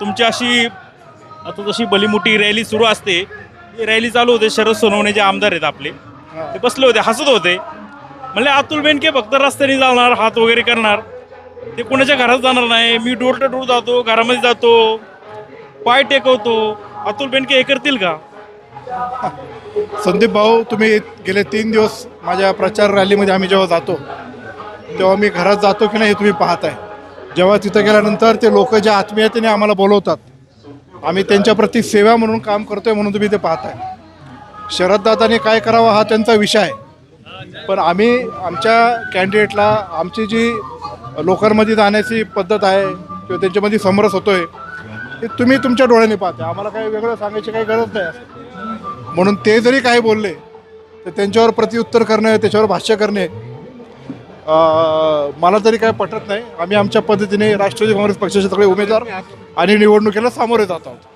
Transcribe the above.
तुमची अशी आता जशी बलीमोठी रॅली सुरू असते ही रॅली चालू होते शरद सोनवणे जे आमदार आहेत आपले ते बसले होते हसत होते. म्हणले अतुल बेनके फक्त रस्त्याने जाणार हात वगैरे करणार. ते कोणाच्या घरात जाणार नाही. मी डोर टू डोर जातो घरामध्ये जातो. पाय टेकवतो. अतुल बेनके हे करतील का? संदीप भाऊ तुम्ही गेले तीन दिवस माझ्या प्रचार रॅलीमध्ये आम्ही जेव्हा जातो तेव्हा मी घरात जातो की नाही हे तुम्ही पाहताय. जेव्हा तिथं गेल्यानंतर ते लोक ज्या आत्मीयतेने आम्हाला बोलवतात आम्ही त्यांच्याप्रती सेवा म्हणून काम करतोय म्हणून तुम्ही ते पाहताय. शरददादाने काय करावं हा त्यांचा विषय आहे. पण आम्ही आमच्या कॅन्डिडेटला आमची जी लोकांमध्ये जाण्याची पद्धत आहे किंवा त्यांच्यामध्ये समरस होतोय ते तुम्ही तुमच्या डोळ्याने पाहता आम्हाला काही वेगळं सांगायची काही गरज नाही. असं. म्हणून ते जरी काही बोलले तर त्यांच्यावर प्रतिउत्तर करणे त्याच्यावर भाष्य करणे मला तरी काय पटत नाही. आम्ही आमच्या पद्धतीने राष्ट्रवादी काँग्रेस पक्षाचे सगळे उमेदवार आणि निवडणुकीला सामोरे जात आहोत.